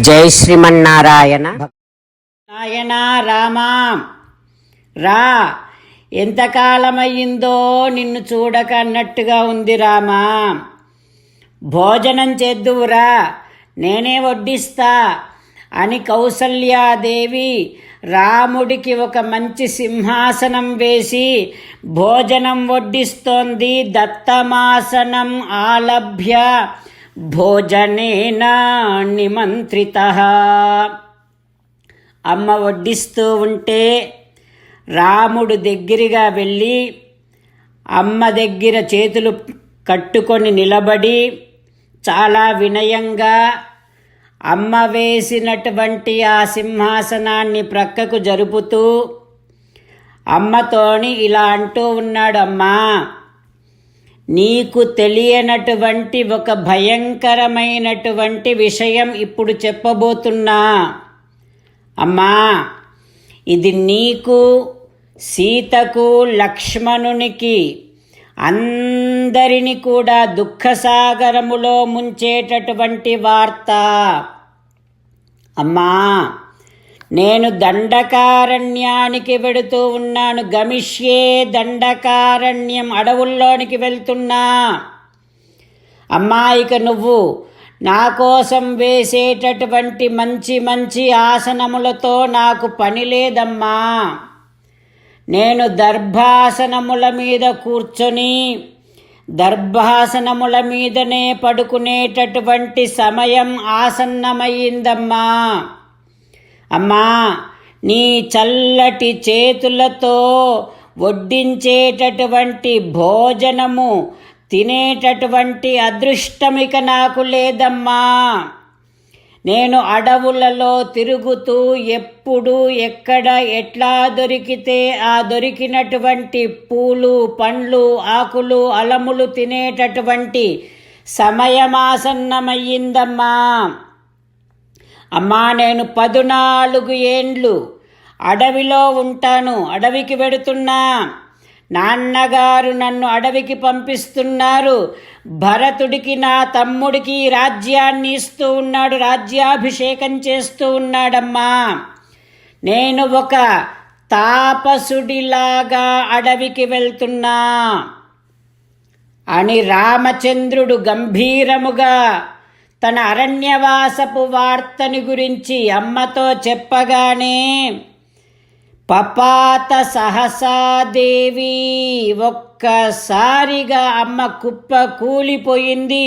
జై శ్రీమన్నారాయణ. నాయనా రామా. రా. ఎంతకాలమయ్యిందో నిన్ను చూడక అన్నట్టుగా ఉంది రామా. భోజనం చేద్దువురా. నేనే వడ్డిస్తా. అని కౌసల్యాదేవి రాముడికి ఒక మంచి సింహాసనం వేసి భోజనం వడ్డిస్తోంది దత్తమాసనం ఆలభ్య భోజనేన నిమంత్రిత అమ్మ వడ్డిస్తూ ఉంటే రాముడు దగ్గరగా వెళ్ళి అమ్మ దగ్గర చేతులు కట్టుకొని నిలబడి చాలా వినయంగా అమ్మ వేసినటువంటి ఆ సింహాసనాన్ని ప్రక్కకు జరుపుతూ అమ్మతోని ఇలా అంటూ ఉన్నాడమ్మా నీకు తెలియనటువంటి ఒక భయంకరమైనటువంటి విషయం ఇప్పుడు చెప్పబోతున్నా. అమ్మా ఇది నీకు సీతకు లక్ష్మణునికి అందరిని కూడా దుఃఖసాగరములో ముంచేటటువంటి వార్త. అమ్మా నేను దండకారణ్యానికి వెడుతూ ఉన్నాను. గమిష్యే దండకారణ్యం అడవుల్లోనికి వెళ్తున్నా. అమ్మాయిక నువ్వు నా కోసం వేసేటటువంటి మంచి మంచి ఆసనములతో నాకు పని లేదమ్మా. నేను దర్భాసనముల మీద కూర్చొని దర్భాసనముల మీదనే పడుకునేటటువంటి సమయం ఆసన్నమయ్యిందమ్మా. అమ్మా నీ చల్లటి చేతులతో వడ్డించేటటువంటి భోజనము తినేటటువంటి అదృష్టమిక నాకు లేదమ్మా. నేను అడవులలో తిరుగుతూ ఎప్పుడు ఎక్కడ ఎట్లా దొరికితే ఆ దొరికినటువంటి పూలు పండ్లు ఆకులు అలములు తినేటటువంటి సమయమాసన్నమయ్యిందమ్మా. అమ్మా నేను పదునాలుగు ఏండ్లు అడవిలో ఉంటాను అడవికి వెడుతున్నా. నాన్నగారు నన్ను అడవికి పంపిస్తున్నారు. భరతుడికి నా తమ్ముడికి రాజ్యాన్ని ఇస్తూ ఉన్నాడు రాజ్యాభిషేకం చేస్తూ ఉన్నాడమ్మా. నేను ఒక తాపసుడిలాగా అడవికి వెళ్తున్నా. అని రామచంద్రుడు గంభీరముగా తన అరణ్యవాసపు వార్తని గురించి అమ్మతో చెప్పగానే పపాత సహసాదేవి ఒక్కసారిగా అమ్మ కుప్ప కూలిపోయింది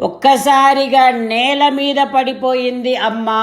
ఒక్కసారిగా నేల మీద పడిపోయింది అమ్మా.